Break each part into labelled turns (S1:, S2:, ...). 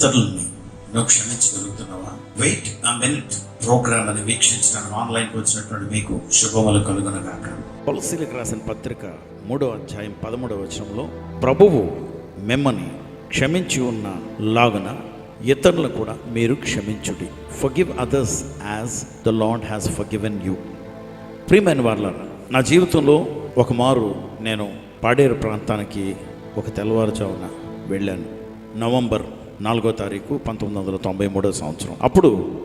S1: ఇతరులని నువ్వు క్షమించగలుగుతున్నావా? వెయిట్ ఆ మినిట్ ప్రోగ్రామ్ అని వీక్షించడానికి ఆన్లైన్కి వచ్చినటువంటి మీకు శుభములు కలుగునగాక.
S2: తులసిలకు రాసిన పత్రిక మూడో అధ్యాయం పదమూడవ వచనంలో ప్రభువు మిమ్మల్ని క్షమించి ఉన్న లాగున ఇతరులను కూడా మీరు క్షమించుడి. Forgive others as the Lord has forgiven you ప్రియమైన వాళ్ళ నా జీవితంలో ఒక మారు నేను పాడేరు ప్రాంతానికి ఒక తెల్లవారుజామున వెళ్ళాను. నవంబర్ నాలుగో తారీఖు పంతొమ్మిది వందల తొంభై మూడో సంవత్సరం. అప్పుడు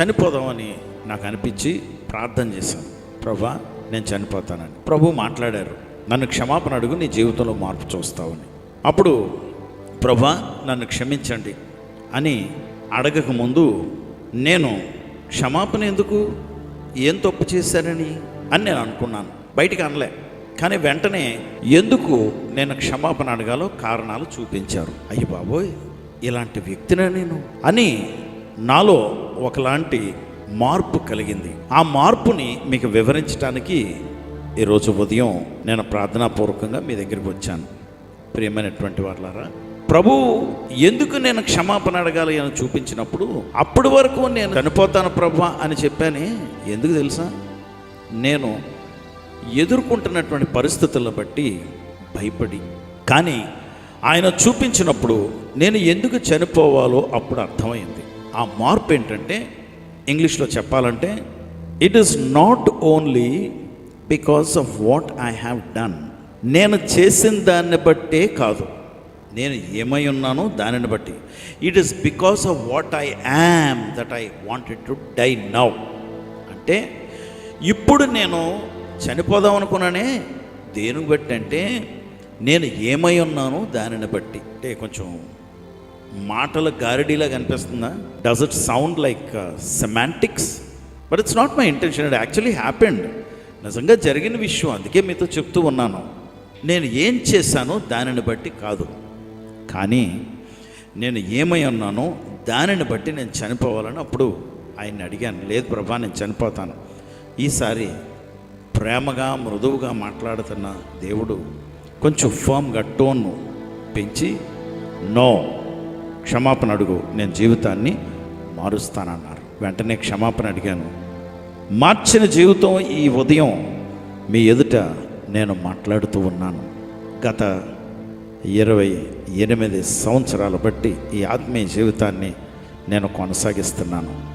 S2: చనిపోదామని నాకు అనిపించి ప్రార్థన చేశాను. ప్రభా నేను చనిపోతానని. ప్రభు మాట్లాడారు నన్ను క్షమాపణ అడుగు నీ జీవితంలో మార్పు చూస్తావని. అప్పుడు ప్రభా నన్ను క్షమించండి అని అడగక ముందు నేను క్షమాపణ ఎందుకు? ఏం తప్పు చేశారని? అని నేను అనుకున్నాను. బయటికి అనలే కానీ వెంటనే ఎందుకు నేను క్షమాపణ అడగాలో కారణాలు చూపించారు. అయ్యి బాబోయ్ ఇలాంటి వ్యక్తినే నేను అని నాలో ఒకలాంటి మార్పు కలిగింది. ఆ మార్పుని మీకు వివరించడానికి ఈరోజు ఉదయం నేను ప్రార్థనాపూర్వకంగా మీ దగ్గరికి వచ్చాను. ప్రియమైనటువంటి వాళ్ళారా ప్రభు ఎందుకు నేను క్షమాపణ అడగాలి అని చూపించినప్పుడు అప్పటి వరకు నేను చనిపోతాను ప్రభు అని చెప్పాను ఎందుకు తెలుసా? నేను ఎదుర్కొంటున్నటువంటి పరిస్థితులను బట్టి భయపడి కానీ ఆయన చూపించినప్పుడు నేను ఎందుకు చనిపోవాలో అప్పుడు అర్థమైంది. ఆ మార్పు ఏంటంటే ఇంగ్లీష్లో చెప్పాలంటే it is not only because of what I have done నేను చేసిన దాన్ని బట్టే కాదు. నేను ఏమై ఉన్నానో దానిని బట్టి. It is because of what I am that I wanted to die now అంటే ఇప్పుడు నేను చనిపోదాం అనుకున్నానే దేని బట్టి అంటే నేను ఏమై ఉన్నానో దానిని బట్టి. అంటే కొంచెం మాటల గారిడీలా కనిపిస్తుందా? Does it sound like semantics but it's not my intention it actually happened నిజంగా జరిగిన విషయం. అందుకే మీతో చెప్తూ ఉన్నాను. నేను ఏం చేశానో దానిని బట్టి కాదు. కానీ నేను ఏమై ఉన్నానో దానిని బట్టి నేను చనిపోవాలని అప్పుడు ఆయన్ని అడిగాను. లేదు ప్రభా నేను చనిపోతాను. ఈసారి ప్రేమగా మృదువుగా మాట్లాడుతున్న దేవుడు కొంచెం ఫామ్గా టోన్ను పెంచి నో క్షమాపణ అడుగు నేను జీవితాన్ని మారుస్తానన్నారు. వెంటనే క్షమాపణ అడిగాను మార్చిన జీవితం ఈ ఉదయం మీ ఎదుట నేను మాట్లాడుతూ ఉన్నాను. గత ఇరవై ఎనిమిది సంవత్సరాలు బట్టి ఈ ఆత్మీయ జీవితాన్ని నేను కొనసాగిస్తున్నాను.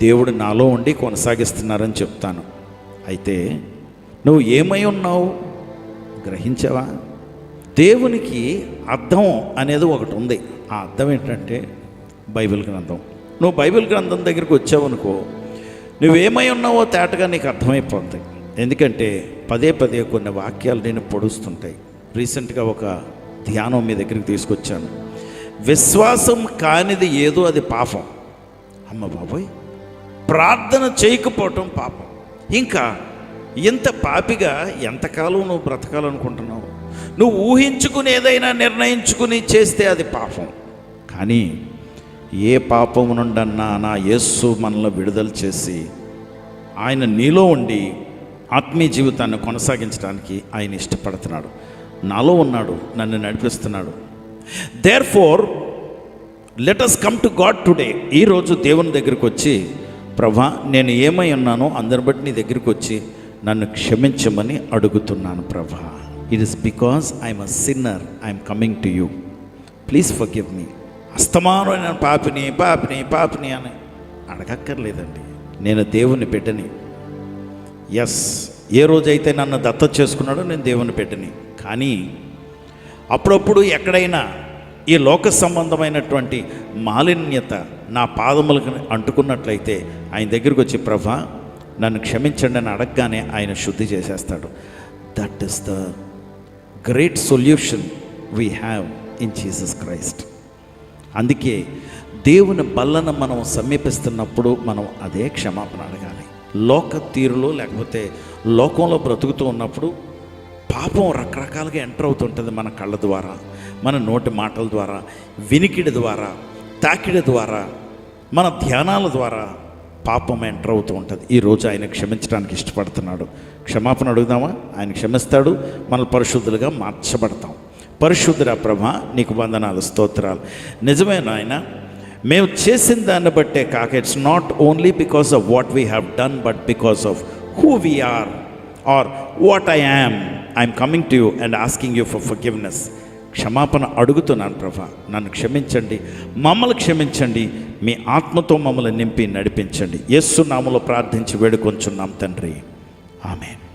S2: దేవుడు నాలో ఉండి కొనసాగిస్తున్నారని చెప్తాను. అయితే నువ్వు ఏమై ఉన్నావు? గ్రహించావా? దేవునికి అర్థం అనేది ఒకటి ఉంది. ఆ అర్థం ఏంటంటే బైబిల్ గ్రంథం. నువ్వు బైబిల్ గ్రంథం దగ్గరికి వచ్చావనుకో నువ్వేమై ఉన్నావో తేటగా నీకు అర్థమైపోతుంది ఎందుకంటే పదే పదే కొన్ని వాక్యాలు నేను పొడుస్తుంటాయి. రీసెంట్గా ఒక ధ్యానం మీ దగ్గరికి తీసుకొచ్చాను. విశ్వాసం కానిది ఏదో అది పాపం. అమ్మ బాబోయ్ ప్రార్థన చేయకపోవటం పాపం. ఇంకా ఇంత పాపిగా ఎంతకాలం నువ్వు బ్రతకాలనుకుంటున్నావు? నువ్వు ఊహించుకుని ఏదైనా నిర్ణయించుకుని చేస్తే అది పాపం. కానీ ఏ పాపం నుండన్నా నా యేస్సు మనల్ని విడుదల చేసి ఆయన నీలో ఉండి ఆత్మీయ జీవితాన్ని కొనసాగించడానికి ఆయన ఇష్టపడుతున్నాడు. నాలో ఉన్నాడు నన్ను నడిపిస్తున్నాడు. Therefore let us come to God today ఈరోజు దేవుని దగ్గరికి వచ్చి ప్రభా నేను ఏమై ఉన్నానో అందరి బట్టి నీ దగ్గరికి వచ్చి నన్ను క్షమించమని అడుగుతున్నాను ప్రభా. It is because I'm a sinner I'm coming to you please forgive me అస్తమానమైన పాపిని పాపిని పాపిని అని అడగక్కర్లేదండి. నేను దేవుని బిడ్డని. ఎస్ ఏ రోజైతే నన్ను దత్త చేసుకున్నాడో నేను దేవుని బిడ్డని. కానీ అప్పుడప్పుడు ఎక్కడైనా ఈ లోక సంబంధమైనటువంటి మాలిన్యత నా పాదములకు అంటుకున్నట్లయితే ఆయన దగ్గరికి వచ్చి ప్రభా నన్ను క్షమించండి అని అడగగానే ఆయన శుద్ధి చేసేస్తాడు. That is the great solution we have in Jesus Christ అందుకే దేవుని బల్లను మనం సమీపిస్తున్నప్పుడు మనం అదే క్షమాపణ అడగాలి. లోక తీరులో లేకపోతే లోకంలో బ్రతుకుతూ ఉన్నప్పుడు పాపం రకరకాలుగా ఎంటర్ అవుతుంటుంది మన కళ్ళ ద్వారా మన నోటి మాటల ద్వారా వినికిడి ద్వారా తాకిడి ద్వారా మన ధ్యానాల ద్వారా పాపం ఎంటర్ అవుతూ ఉంటుంది. ఈరోజు ఆయన క్షమించడానికి ఇష్టపడుతున్నాడు. క్షమాపణ అడుగుదామా? ఆయన క్షమిస్తాడు. మన పరిశుద్ధులుగా మార్చబడతాం. పరిశుద్ధురా ప్రభ నీకు వందనాలు స్తోత్రాలు. నిజమైన ఆయన మేము చేసిన దాన్ని బట్టే కాక it's not only because of what we have done but because of who we are are what I am I'm coming to you and asking you for forgiveness క్షమాపణ అడుగుతున్నాను ప్రభా. నన్ను క్షమించండి. మమ్మల్ని క్షమించండి. మీ ఆత్మతో మమ్మల్ని నింపి నడిపించండి. యస్సు నామలో ప్రార్థించి వేడుకొంచున్నాం తండ్రి. ఆమెను.